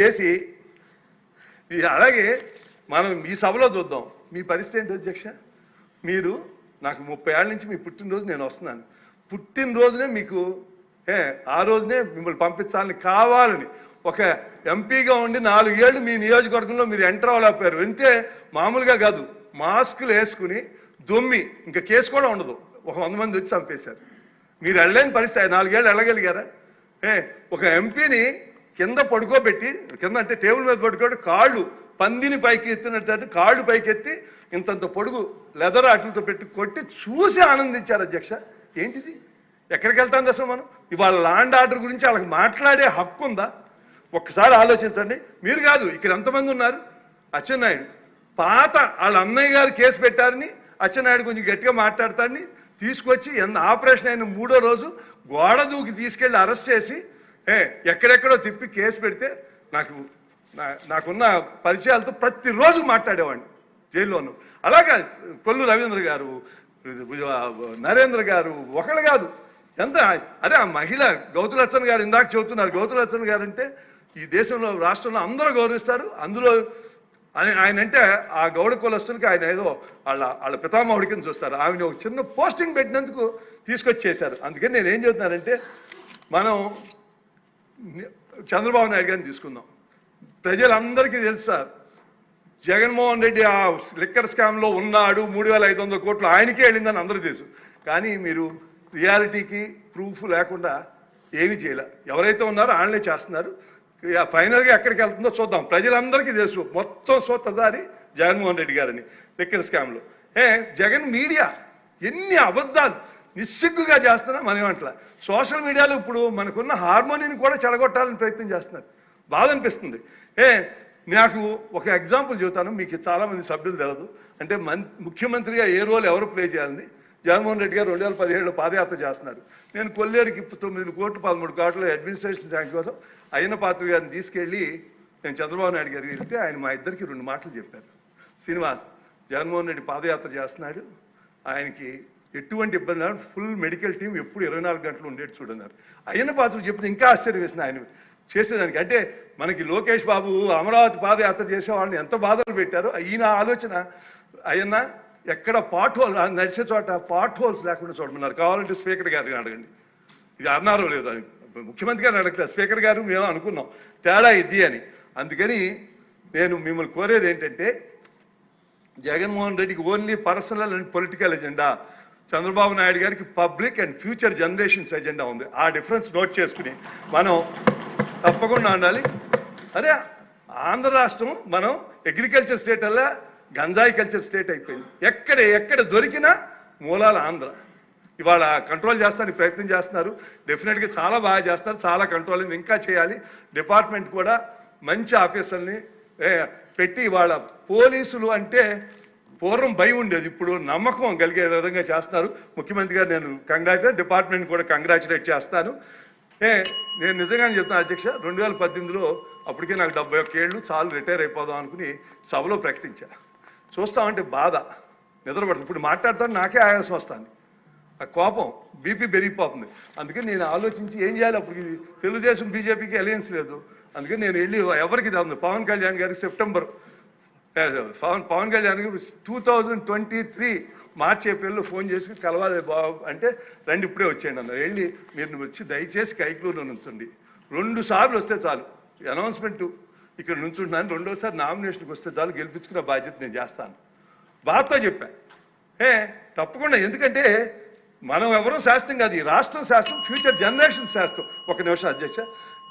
చేసి అలాగే మనం మీ సభలో చూద్దాం. మీ పరిస్థితి ఏంటి అధ్యక్ష? మీరు నాకు ముప్పై ఏళ్ళ నుంచి మీ పుట్టినరోజు నేను వస్తున్నాను. పుట్టినరోజునే మీకు ఏ ఆ రోజునే మిమ్మల్ని పంపించాలని కావాలని ఒక ఎంపీగా ఉండి నాలుగేళ్ళు మీ నియోజకవర్గంలో మీరు ఎంటర్ అవ్వలేకపోయారు. అంటే మామూలుగా కాదు. మాస్కులు వేసుకుని దొమ్మి ఇంకా కేసు కూడా ఉండదు. ఒక వంద మంది వచ్చి చంపేశారు. మీరు వెళ్ళలేని పరిస్థితి. నాలుగేళ్ళు వెళ్ళగలిగారా? ఏ ఒక ఎంపీని కింద పడుకోబెట్టి కింద అంటే టేబుల్ మీద పడుకోబెట్టి కాళ్ళు పందిని పైకి ఎత్తినట్టు కాళ్ళు పైకి ఎత్తి ఇంతంత పొడుగు లెదర్ అట్లతో పెట్టి కొట్టి చూసి ఆనందించారు అధ్యక్ష. ఏంటిది? ఎక్కడికి వెళ్తాం అసలు మనం? ఇవాళ లాండ్ ఆర్డర్ గురించి వాళ్ళకి మాట్లాడే హక్కు ఉందా? ఒక్కసారి ఆలోచించండి. మీరు కాదు ఇక్కడ ఎంతమంది ఉన్నారు? అచ్చెన్నాయుడు. పాత వాళ్ళ అన్నయ్య గారు కేసు పెట్టారని అచ్చెన్నాయుడు కొంచెం గట్టిగా మాట్లాడతాడని తీసుకొచ్చి ఎంత ఆపరేషన్ అయిన మూడో రోజు గోడ దూకి తీసుకెళ్ళి అరెస్ట్ చేసి ఎక్కడెక్కడో తిప్పి కేసు పెడితే నాకు నా- నాకున్న పరిచయాలతో ప్రతిరోజు మాట్లాడేవాడిని జైల్లోనూ. అలాగా కొల్లు రవీంద్ర గారు నరేంద్ర గారు ఒకళ్ళు కాదు. ఎంత అరే ఆ మహిళ గౌతులచ్చన్ గారు ఇందాక చెబుతున్నారు. గౌతులచ్చన్ గారు అంటే ఈ దేశంలో రాష్ట్రంలో అందరూ గౌరవిస్తారు. అందులో ఆయన ఆయన అంటే ఆ గౌడ కులస్తులకి ఆయన ఏదో వాళ్ళ వాళ్ళ పితామహుడి కింద చూస్తారు. ఆమెను ఒక చిన్న పోస్టింగ్ పెట్టినందుకు తీసుకొచ్చేసారు అందుకని నేను ఏం చెబుతున్నానంటే మనం చంద్రబాబు నాయుడు గారిని తీసుకుందాం. ప్రజలందరికీ తెలుసు సార్ జగన్మోహన్ రెడ్డి ఆ లిక్కర్ స్కామ్లో ఉన్నాడు మూడు వేల ఐదు వందల కోట్లు ఆయనకే వెళ్ళిందని అందరూ తెలుసు. కానీ మీరు రియాలిటీకి ప్రూఫ్ లేకుండా ఏమీ చేయలే. ఎవరైతే ఉన్నారో వాళ్ళనే చేస్తున్నారు. ఫైనల్గా ఎక్కడికి వెళ్తుందో చూద్దాం. ప్రజలందరికీ తెలుసు మొత్తం సూత్రధారి జగన్మోహన్ రెడ్డి గారని లిక్కర్ స్కామ్లో. ఏ జగన్ మీడియా ఎన్ని అబద్ధాలు. నిస్సిగ్గుగా చేస్తున్నాం మనం అట్లా సోషల్ మీడియాలో ఇప్పుడు మనకున్న హార్మోనిని కూడా చెడగొట్టాలని ప్రయత్నం చేస్తున్నారు. బాధ అనిపిస్తుంది ఏ నాకు ఒక ఎగ్జాంపుల్ చెబుతాను. మీకు చాలామంది సభ్యులు తెలియదు అంటే మన్ ముఖ్యమంత్రిగా ఏ రోల్ ఎవరు ప్లే చేయాలని జగన్మోహన్ రెడ్డి గారు రెండు వేల పదిహేడులో పాదయాత్ర చేస్తున్నారు. నేను కొల్లేరుకి తొమ్మిది కోట్లు పదమూడు కోట్ల అడ్మినిస్ట్రేషన్ శాంక్షన్ కోసం అయిన పాత్ర గారిని తీసుకెళ్ళి నేను చంద్రబాబు నాయుడు గారికి వెళ్తే ఆయన మా ఇద్దరికి రెండు మాటలు చెప్పారు. శ్రీనివాస్ జగన్మోహన్ రెడ్డి పాదయాత్ర చేస్తున్నాడు. ఆయనకి ఎటువంటి ఇబ్బంది ఫుల్ మెడికల్ టీం ఎప్పుడు ఇరవై నాలుగు గంటలు ఉండేది చూడన్నారు. అయిన పాత్ర చెప్తే ఇంకా ఆశ్చర్యం వేసిన ఆయన. చేసేదానికి అంటే మనకి లోకేష్ బాబు అమరావతి పాదయాత్ర చేసే వాళ్ళని ఎంత బాధలు పెట్టారో ఈయన ఆలోచన అయ్యన్న ఎక్కడ పాట్ హోల్ నడిచే చోట పాట్ హోల్స్ లేకుండా చూడమన్నారు. కావాలంటే స్పీకర్ గారిని అడగండి. ఇది అన్నారో లేదో అని. ముఖ్యమంత్రి గారిని అడగలేదు స్పీకర్ గారు మేము అనుకున్నాం. తేడా ఇది అని. అందుకని నేను మిమ్మల్ని కోరేది ఏంటంటే జగన్మోహన్ రెడ్డికి only personal and political agenda Chandrababu Naidu గారికి public and future generations agenda ఉంది. ఆ డిఫరెన్స్ నోట్ చేసుకుని మనం తప్పకుండా ఉండాలి. అరే ఆంధ్ర రాష్ట్రం మనం అగ్రికల్చర్ స్టేట్ అలా గంజాయి కల్చర్ స్టేట్ అయిపోయింది. ఎక్కడ ఎక్కడ దొరికినా మూలాల ఆంధ్ర. ఇవాళ కంట్రోల్ చేస్తానికి ప్రయత్నం చేస్తున్నారు. డెఫినెట్గా చాలా బాగా చేస్తారు. చాలా కంట్రోల్ ఇంకా చేయాలి. డిపార్ట్మెంట్ కూడా మంచి ఆఫీసర్ని పెట్టి ఇవాళ పోలీసులు అంటే పూర్వం భయం ఉండేది. ఇప్పుడు నమ్మకం కలిగే విధంగా చేస్తున్నారు. ముఖ్యమంత్రి గారు నేను కంగ్రాచులేట్ డిపార్ట్మెంట్ కూడా కంగ్రాచులేట్ చేస్తాను. ఏ నేను నిజంగానే చెప్తాను అధ్యక్ష రెండు వేల పద్దెనిమిదిలో అప్పటికే నాకు డెబ్బై ఒక్క ఏళ్ళు చాలు రిటైర్ అయిపోదాం అనుకుని సభలో ప్రకటించా. చూస్తామంటే బాధ నిద్రపడుతుంది ఇప్పుడు మాట్లాడతాను నాకే ఆయాసం వస్తుంది. ఆ కోపం బీపీ పెరిగిపోతుంది. అందుకని నేను ఆలోచించి ఏం చేయాలి? అప్పుడు తెలుగుదేశం బీజేపీకి అలయన్స్ లేదు. అందుకని నేను వెళ్ళి ఎవరికి ఉంది పవన్ కళ్యాణ్ గారికి September. Pawan Pawan Kalyan two thousand twenty three March ఏప్రిల్లో ఫోన్ చేసి కలవాలి బాబు అంటే రండి ఇప్పుడే వచ్చేయండి అన్నారు. వెళ్ళి మీరు వచ్చి దయచేసి కైక్లూరులో నుంచండి. రెండు సార్లు వస్తే చాలు. అనౌన్స్మెంట్ ఇక్కడ నుంచుంటున్నాను. రెండోసారి నామినేషన్కి వస్తే చాలు. గెలిపించుకున్న బాధ్యత నేను చేస్తాను. బాధతో చెప్పా. ఏ తప్పకుండా. ఎందుకంటే మనం ఎవరూ శాస్త్రం కాదు. ఈ రాష్ట్రం శాస్త్రం ఫ్యూచర్ జనరేషన్ శాస్త్రం. ఒక నిమిషం అధ్యక్ష.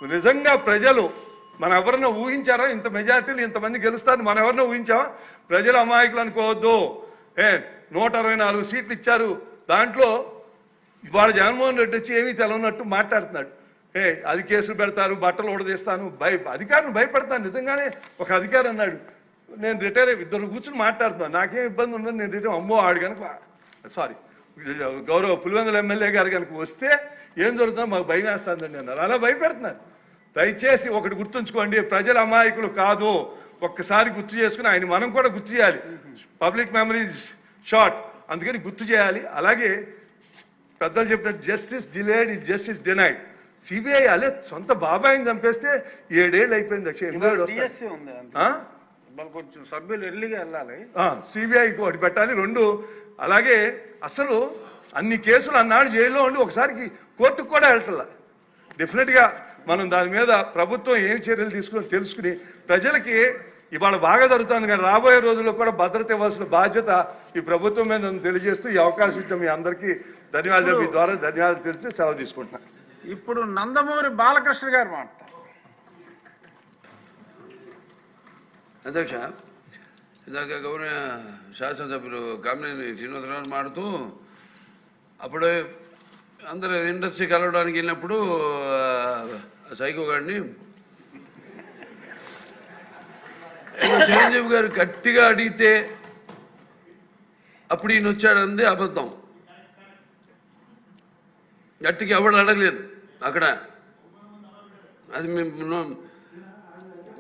నిజంగా ప్రజలు మనం ఎవరన్నా ఊహించారా ఇంత మెజార్టీలు ఇంతమంది గెలుస్తారు మనం ఎవరన్నా ఊహించామా ప్రజలు అమాయకులు అనుకోవద్దు. ఏ నూట అరవై నాలుగు సీట్లు ఇచ్చారు. దాంట్లో వాడు జగన్మోహన్ రెడ్డి వచ్చి ఏమీ తెలవనట్టు మాట్లాడుతున్నాడు. ఏ అది కేసులు పెడతారు బట్టలు ఉడదీస్తాను భయ అధికారిని భయపడతాను నిజంగానే ఒక అధికారి అన్నాడు. నేను రిటైర్ అయ్యి ఇద్దరు కూర్చుని మాట్లాడుతున్నాను. నాకేం ఇబ్బంది ఉందని నేను రిటైర్ అమ్మో ఆడు కనుక సారీ గౌరవ పులివెందుల ఎమ్మెల్యే గారు కనుక వస్తే ఏం జరుగుతుందో మాకు భయం వేస్తుందండి అన్నారు. అలా భయపెడుతున్నారు. దయచేసి ఒకటి గుర్తుంచుకోండి ప్రజల అమాయకులు కాదు. ఒక్కసారి గుర్తు చేసుకుని ఆయన మనం కూడా గుర్తు చేయాలి. పబ్లిక్ మెమరీస్ షార్ట్ అందుకని గుర్తు చేయాలి. అలాగే పెద్దలు చెప్పినట్టు justice delayed is justice denied CBI అలే సొంత బాబాయిని చంపేస్తే ఏడేళ్ళు అయిపోయింది? వాళ్ళు కొంచెం సభ్యులు ఎర్లీగా వెళ్ళాలి. సిబిఐకి ఒకటి పెట్టాలి రెండు. అలాగే అసలు అన్ని కేసులు అన్నాడు జైల్లో ఉండి ఒకసారికి కోర్టుకు కూడా వెళ్ళట్లా. డెఫినెట్గా మనం దాని మీద ప్రభుత్వం ఏం చర్యలు తీసుకుని తెలుసుకుని ప్రజలకి ఇవాళ బాగా జరుగుతుంది కానీ రాబోయే రోజుల్లో కూడా భద్రత ఇవ్వాల్సిన బాధ్యత ఈ ప్రభుత్వం మీద తెలియజేస్తూ ఈ అవకాశం ఇచ్చిన మీ అందరికీ ధన్యవాదాలు. మీ ద్వారా ధన్యవాదాలు తెలిసి సెలవు తీసుకుంటున్నాను ఇప్పుడు నందమూరి బాలకృష్ణ గారు మాట్లాడతారు. అధ్యక్ష ఇందాక గౌరవ శాసనసభ్యులు కామినేని శ్రీనివాసరావు మాడుతూ అప్పుడు అందరు ఇండస్ట్రీ కలవడానికి వెళ్ళినప్పుడు సైకో గారిని చిరంజీవి గారు గట్టిగా అడిగితే అప్పుడు ఈయన వచ్చాడంది అబద్ధం. గట్టిగా ఎవడు అడగలేదు అక్కడ. అది మేము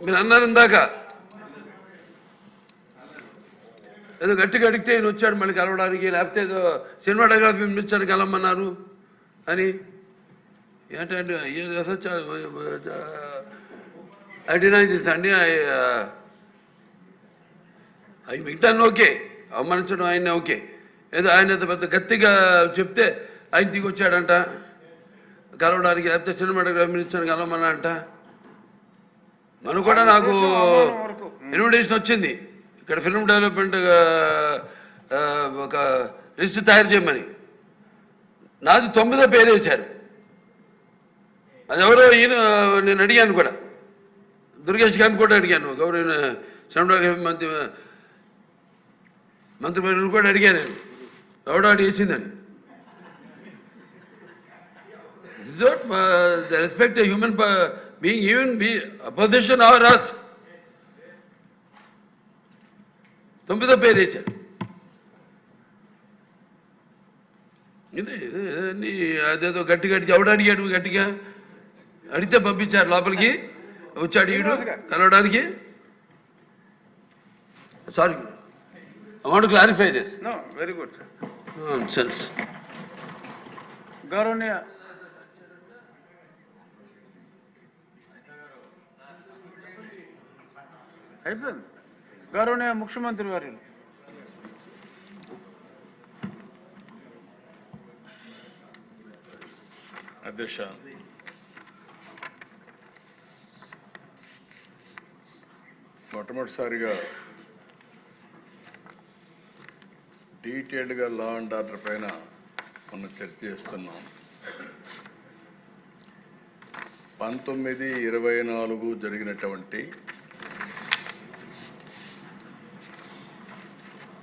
మీరు అన్నారు ఇందాక. ఏదో గట్టిగా అడిగితే ఈయన వచ్చాడు మళ్ళీ కలవడానికి లేకపోతే ఏదో సినిమాటోగ్రఫీ మినిస్టర్ కలవమన్నారు అని. ఏంటంటే ఐ డినై దిస్ అండి అవి మిగతాన్ని ఓకే. అవమానించడం ఆయన ఓకే. ఏదో ఆయన పెద్ద గట్టిగా చెప్తే ఆయన దిగి వచ్చాడంట. కలవడానికి లేకపోతే సినిమాటోగ్రఫీ మినిస్టర్ కలవమన్నా అంట మనం కూడా నాకు. ఇన్విటేషన్ వచ్చింది. ఇక్కడ ఫిల్మ్ డెవలప్మెంట్ ఒక లిస్ట్ తయారు చేయమని. నాది తొమ్మిదో పేరు వేశారు అది ఎవరో ఈయన నేను అడిగాను కూడా. దుర్గేష్ గారిని కూడా అడిగాను. గౌరవ చంద్రబాబు మంత్రి మంత్రి పేరు కూడా అడిగాను. నేను ఎవడో అడిగేసిందని respect human being even be opposition are us తొమ్మిదో పేరు వేశారు. ఇది అదేదో గట్టి గట్టి ఎవడు అడిగాడు గట్టిగా? అడిగితే పంపించారు లోపలికి వచ్చాడు ఈడు కలవడానికి sorry I want clarify this no very good sir sense గౌరవనీయ అయిపోయింది గౌరవనీయ ముఖ్యమంత్రి వర్యులు అధ్యక్ష మొట్టమొదటిసారిగా డీటెయిల్డ్గా లా అండ్ ఆర్డర్ పైన మనం చర్చ చేస్తున్నాం. పంతొమ్మిది ఇరవై నాలుగు జరిగినటువంటి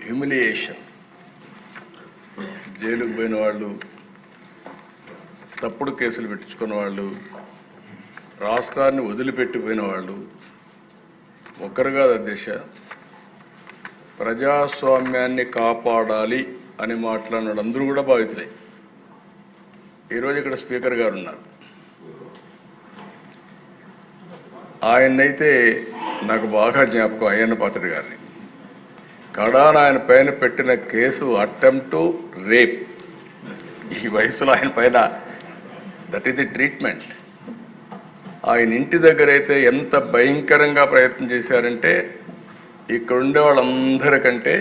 హ్యూమిలియేషన్ జైలుకు పోయిన వాళ్ళు తప్పుడు కేసులు పెట్టించుకున్న వాళ్ళు రాష్ట్రాన్ని వదిలిపెట్టిపోయిన వాళ్ళు ఒక్కరు కాదు అధ్యక్ష. ప్రజాస్వామ్యాన్ని కాపాడాలి అని మాట్లాడినాడు అందరూ కూడా బాధితులే. ఈరోజు ఇక్కడ స్పీకర్ గారు ఉన్నారు. ఆయన్నైతే నాకు బాగా జ్ఞాపకం అయ్యన్న పాత్రుడు గారిని. కడాన ఆయన పైన పెట్టిన కేసు అటెంప్ట్ రేప్. ఈ వయసులో ఆయన పైన దట్ ఈస్ ది ట్రీట్మెంట్. ఆయన ఇంటి దగ్గర అయితే ఎంత భయంకరంగా ప్రయత్నం చేశారంటే ఇక్కడ ఉండే వాళ్ళందరికంటే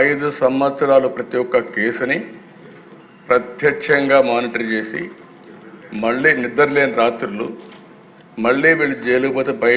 ఐదు సంవత్సరాలు ప్రతి ఒక్క కేసుని ప్రత్యక్షంగా మానిటర్ చేసి మళ్ళీ నిద్రలేని రాత్రులు మళ్ళీ వీళ్ళు జైలుకు పోతే బయట